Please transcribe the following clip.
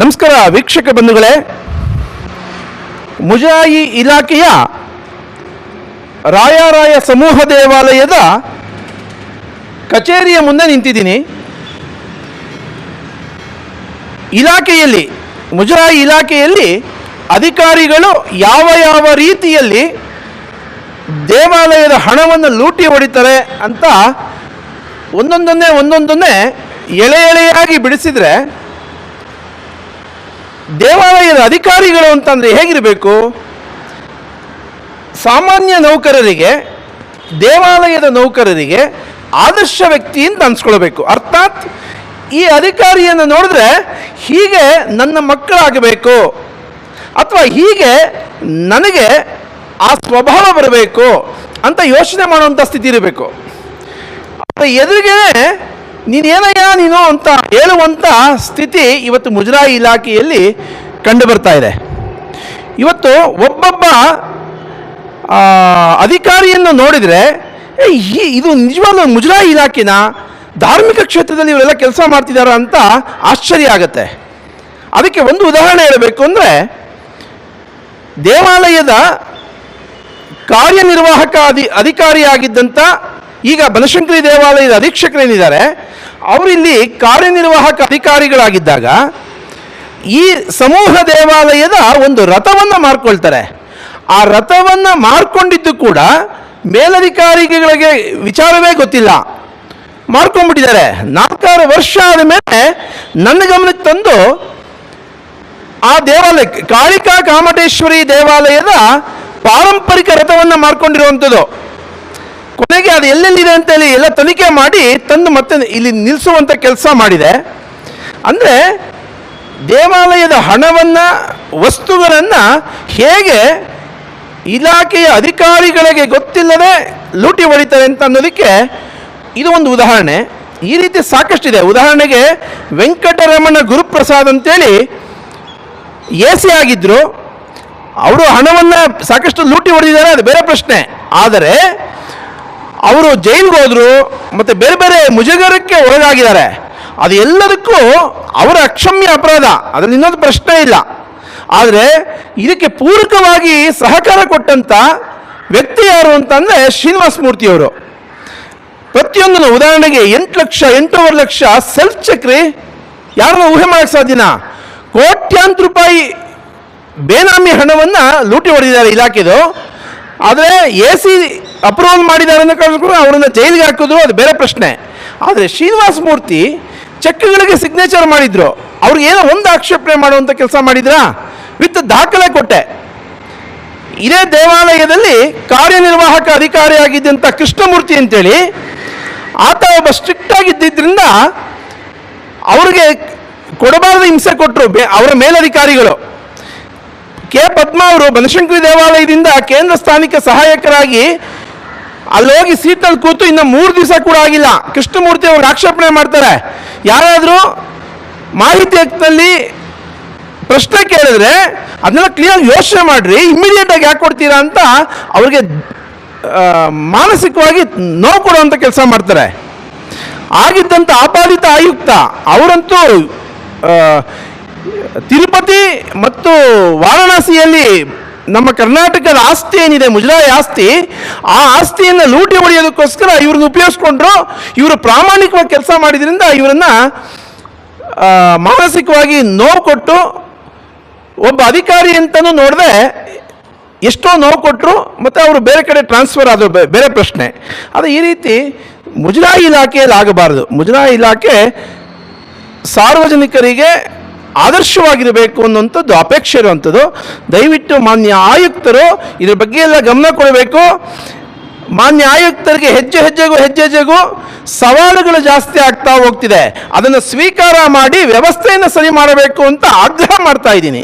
ನಮಸ್ಕಾರ ವೀಕ್ಷಕ ಬಂಧುಗಳೇ. ಮುಜಾಯಿ ಇಲಾಖೆಯ ರಾಯಾರಾಯ ಸಮೂಹ ದೇವಾಲಯದ ಕಚೇರಿಯ ಮುಂದೆ ನಿಂತಿದ್ದೀನಿ. ಇಲಾಖೆಯಲ್ಲಿ ಮುಜರಾಯಿ ಇಲಾಖೆಯಲ್ಲಿ ಅಧಿಕಾರಿಗಳು ಯಾವ ಯಾವ ರೀತಿಯಲ್ಲಿ ದೇವಾಲಯದ ಹಣವನ್ನು ಲೂಟಿ ಹೊಡಿತಾರೆ ಅಂತ ಒಂದೊಂದನ್ನೇ ಒಂದೊಂದನ್ನೇ ಎಳೆ ಎಳೆಯಾಗಿ ಬಿಡಿಸಿದರೆ ದೇವಾಲಯದ ಅಧಿಕಾರಿಗಳು ಅಂತಂದರೆ ಹೇಗಿರಬೇಕು? ಸಾಮಾನ್ಯ ನೌಕರರಿಗೆ, ದೇವಾಲಯದ ನೌಕರರಿಗೆ ಆದರ್ಶ ವ್ಯಕ್ತಿ ಅಂತ ಅನ್ಸ್ಕೊಳ್ಬೇಕು. ಅರ್ಥಾತ್ ಈ ಅಧಿಕಾರಿಯನ್ನು ನೋಡಿದ್ರೆ ಹೀಗೆ ನನ್ನ ಮಕ್ಕಳಾಗಬೇಕು ಅಥವಾ ಹೀಗೆ ನನಗೆ ಆ ಸ್ವಭಾವ ಬರಬೇಕು ಅಂತ ಯೋಚನೆ ಮಾಡುವಂಥ ಸ್ಥಿತಿ ಇರಬೇಕು. ಅವರ ಎದುರಿಗೆ ನೀನೇನಯ್ಯ ನೀನು ಅಂತ ಹೇಳುವಂಥ ಸ್ಥಿತಿ ಇವತ್ತು ಮುಜರಾಯಿ ಇಲಾಖೆಯಲ್ಲಿ ಕಂಡು ಬರ್ತಾ ಇದೆ. ಇವತ್ತು ಒಬ್ಬೊಬ್ಬ ಅಧಿಕಾರಿಯನ್ನು ನೋಡಿದರೆ ಇದು ನಿಜವಾಗ್ಲೂ ಮುಜರಾಯಿ ಇಲಾಖೆನ ಧಾರ್ಮಿಕ ಕ್ಷೇತ್ರದಲ್ಲಿ ಇವರೆಲ್ಲ ಕೆಲಸ ಮಾಡ್ತಿದ್ದಾರೆ ಅಂತ ಆಶ್ಚರ್ಯ ಆಗುತ್ತೆ. ಅದಕ್ಕೆ ಒಂದು ಉದಾಹರಣೆ ಹೇಳಬೇಕು ಅಂದರೆ, ದೇವಾಲಯದ ಕಾರ್ಯನಿರ್ವಾಹಕ ಅಧಿ ಅಧಿಕಾರಿಯಾಗಿದ್ದಂಥ ಈಗ ಬನಶಂಕರಿ ದೇವಾಲಯದ ಅಧೀಕ್ಷಕರೇನಿದ್ದಾರೆ ಅವರಿಲ್ಲಿ ಕಾರ್ಯನಿರ್ವಾಹಕ ಅಧಿಕಾರಿಗಳಾಗಿದ್ದಾಗ ಈ ಸಮೂಹ ದೇವಾಲಯದ ಒಂದು ರಥವನ್ನು ಮಾರ್ಕೊಳ್ತಾರೆ. ಆ ರಥವನ್ನು ಮಾರ್ಕೊಂಡಿದ್ದು ಕೂಡ ಮೇಲಧಿಕಾರಿಗಳಿಗೆ ವಿಚಾರವೇ ಗೊತ್ತಿಲ್ಲ. ಮಾರ್ಕೊಂಡ್ಬಿಟ್ಟಿದ್ದಾರೆ. ನಾಲ್ಕಾರು ವರ್ಷ ಆದ ಮೇಲೆ ನನ್ನ ಗಮನಕ್ಕೆ ತಂದು ಆ ದೇವಾಲಯ, ಕಾಳಿಕಾ ಕಾಮಟೇಶ್ವರಿ ದೇವಾಲಯದ ಪಾರಂಪರಿಕ ರಥವನ್ನು ಮಾರ್ಕೊಂಡಿರುವಂಥದ್ದು. ಕೊನೆಗೆ ಅದು ಎಲ್ಲೆಲ್ಲಿದೆ ಅಂತೇಳಿ ಎಲ್ಲ ತನಿಖೆ ಮಾಡಿ ತಂದು ಮತ್ತೆ ಇಲ್ಲಿ ನಿಲ್ಲಿಸುವಂಥ ಕೆಲಸ ಮಾಡಿದೆ. ಅಂದರೆ ದೇವಾಲಯದ ಹಣವನ್ನು, ವಸ್ತುಗಳನ್ನು ಹೇಗೆ ಇಲಾಖೆಯ ಅಧಿಕಾರಿಗಳಿಗೆ ಗೊತ್ತಿಲ್ಲದೆ ಲೂಟಿ ಹೊಡಿತಾರೆ ಅಂತ ಅನ್ನೋದಕ್ಕೆ ಇದು ಒಂದು ಉದಾಹರಣೆ. ಈ ರೀತಿ ಸಾಕಷ್ಟಿದೆ. ಉದಾಹರಣೆಗೆ ವೆಂಕಟರಮಣ ಗುರುಪ್ರಸಾದ್ ಅಂತೇಳಿ ಎ ಸಿ ಆಗಿದ್ದರು ಅವರು ಹಣವನ್ನು ಸಾಕಷ್ಟು ಲೂಟಿ ಹೊಡೆದಿದ್ದಾರೆ, ಅದು ಬೇರೆ ಪ್ರಶ್ನೆ. ಆದರೆ ಅವರು ಜೈಲ್ಗೆ ಹೋದರು, ಮತ್ತು ಬೇರೆ ಬೇರೆ ಮುಜುಗರಕ್ಕೆ ಒಳಗಾಗಿದ್ದಾರೆ. ಅದು ಎಲ್ಲದಕ್ಕೂ ಅವರ ಅಕ್ಷಮ್ಯ ಅಪರಾಧ. ಅದರಲ್ಲಿ ಇನ್ನೊಂದು ಪ್ರಶ್ನೆ ಇಲ್ಲ. ಆದರೆ ಇದಕ್ಕೆ ಪೂರಕವಾಗಿ ಸಹಕಾರ ಕೊಟ್ಟಂಥ ವ್ಯಕ್ತಿ ಯಾರು ಅಂತಂದರೆ ಶ್ರೀನಿವಾಸ ಮೂರ್ತಿಯವರು ಪ್ರತಿಯೊಂದನ್ನು ಉದಾಹರಣೆಗೆ ಎಂಟು ಲಕ್ಷ, ಎಂಟೂವರೆ ಲಕ್ಷ ಸೆಲ್ಫ್ ಚಕ್ರಿ ಯಾರನ್ನ ಊಹೆ ಮಾಡಕ್ಕೆ ಸಾಧ್ಯನಾ? ಕೋಟ್ಯಾಂತರ ರೂಪಾಯಿ ಬೇನಾಮಿ ಹಣವನ್ನು ಲೂಟಿ ಹೊಡೆದಿದ್ದಾರೆ ಇಲಾಖೆದು. ಆದರೆ ಎ ಸಿ ಅಪ್ರೂವಲ್ ಮಾಡಿದ್ದಾರೆ ಅನ್ನೋ ಅವರನ್ನು ಜೈಲಿಗೆ ಹಾಕಿದ್ರು, ಅದು ಬೇರೆ ಪ್ರಶ್ನೆ. ಆದರೆ ಶ್ರೀನಿವಾಸ ಮೂರ್ತಿ ಚೆಕ್ಗಳಿಗೆ ಸಿಗ್ನೇಚರ್ ಮಾಡಿದ್ರು. ಅವ್ರಿಗೆ ಏನೋ ಒಂದು ಆಕ್ಷೇಪಣೆ ಮಾಡುವಂಥ ಕೆಲಸ ಮಾಡಿದ್ರಾ? ವಿತ್ ದಾಖಲೆ ಕೊಟ್ಟೆ. ಇದೇ ದೇವಾಲಯದಲ್ಲಿ ಕಾರ್ಯನಿರ್ವಾಹಕ ಅಧಿಕಾರಿಯಾಗಿದ್ದಂಥ ಕೃಷ್ಣಮೂರ್ತಿ ಅಂತೇಳಿ, ಆತ ಒಬ್ಬ ಸ್ಟ್ರಿಕ್ಟ್ ಆಗಿದ್ದರಿಂದ ಅವ್ರಿಗೆ ಕೊಡಬಾರದು ಹಿಂಸೆ ಕೊಟ್ಟರು ಅವರ ಮೇಲಧಿಕಾರಿಗಳು. ಕೆ. ಪದ್ಮ ಅವರು ಬನಶಂಕರಿ ದೇವಾಲಯದಿಂದ ಕೇಂದ್ರ ಸ್ಥಾನಿಕ ಸಹಾಯಕರಾಗಿ ಅಲ್ಲಿ ಹೋಗಿ ಸೀಟಲ್ಲಿ ಕೂತು ಇನ್ನು ಮೂರು ದಿವಸ ಕೂಡ ಆಗಿಲ್ಲ. ಕೃಷ್ಣಮೂರ್ತಿ ಅವರು ಆಕ್ಷೇಪಣೆ ಮಾಡ್ತಾರೆ. ಯಾರಾದರೂ ಮಾಹಿತಿ ಹಕ್ಕಿನಲ್ಲಿ ಪ್ರಶ್ನೆ ಕೇಳಿದ್ರೆ ಅದನ್ನೆಲ್ಲ ಕ್ಲಿಯರ್ ಯೋಚನೆ ಮಾಡ್ರಿ ಇಮಿಡಿಯೇಟ್ ಆಗಿ ಯಾಕೆ ಕೊಡ್ತೀರಾ ಅಂತ ಅವ್ರಿಗೆ ಮಾನಸಿಕವಾಗಿ ನೋವು ಕೊಡುವಂಥ ಕೆಲಸ ಮಾಡ್ತಾರೆ. ಆಗಿದ್ದಂಥ ಆಪಾದಿತ ಆಯುಕ್ತ ಅವರಂತೂ ತಿರುಪತಿ ಮತ್ತು ವಾರಣಾಸಿಯಲ್ಲಿ ನಮ್ಮ ಕರ್ನಾಟಕದ ಆಸ್ತಿ ಏನಿದೆ, ಮುಜರಾಯಿ ಆಸ್ತಿ, ಆ ಆಸ್ತಿಯನ್ನು ಲೂಟಿ ಹೊಡೆಯೋದಕ್ಕೋಸ್ಕರ ಇವ್ರನ್ನ ಉಪಯೋಗಿಸ್ಕೊಂಡ್ರು. ಇವರು ಪ್ರಾಮಾಣಿಕವಾಗಿ ಕೆಲಸ ಮಾಡಿದ್ರಿಂದ ಇವರನ್ನ ಮಾನಸಿಕವಾಗಿ ನೋವು ಕೊಟ್ಟು, ಒಬ್ಬ ಅಧಿಕಾರಿ ಅಂತಲೂ ನೋಡದೆ ಎಷ್ಟೋ ನೋವು ಕೊಟ್ಟರು ಮತ್ತು ಅವರು ಬೇರೆ ಕಡೆ ಟ್ರಾನ್ಸ್ಫರ್ ಆದರು ಬೇರೆ ಪ್ರಶ್ನೆ. ಅದು ಈ ರೀತಿ ಮುಜರಾಯಿ ಇಲಾಖೆಯಲ್ಲಿ ಆಗಬಾರದು. ಮುಜರಾಯಿ ಇಲಾಖೆ ಸಾರ್ವಜನಿಕರಿಗೆ ಆದರ್ಶವಾಗಿರಬೇಕು ಅನ್ನುವಂಥದ್ದು, ಅಪೇಕ್ಷೆ ಇರುವಂಥದ್ದು. ದಯವಿಟ್ಟು ಮಾನ್ಯ ಆಯುಕ್ತರು ಇದ್ರ ಬಗ್ಗೆ ಎಲ್ಲ ಗಮನ ಕೊಡಬೇಕು. ಮಾನ್ಯ ಆಯುಕ್ತರಿಗೆ ಹೆಜ್ಜೆ ಹೆಜ್ಜೆಗೂ ಹೆಜ್ಜೆ ಹೆಜ್ಜೆಗೂ ಸವಾಲುಗಳು ಜಾಸ್ತಿ ಆಗ್ತಾ ಹೋಗ್ತಿದೆ. ಅದನ್ನು ಸ್ವೀಕಾರ ಮಾಡಿ ವ್ಯವಸ್ಥೆಯನ್ನು ಸರಿ ಮಾಡಬೇಕು ಅಂತ ಆಗ್ರಹ ಮಾಡ್ತಾ ಇದ್ದೀನಿ.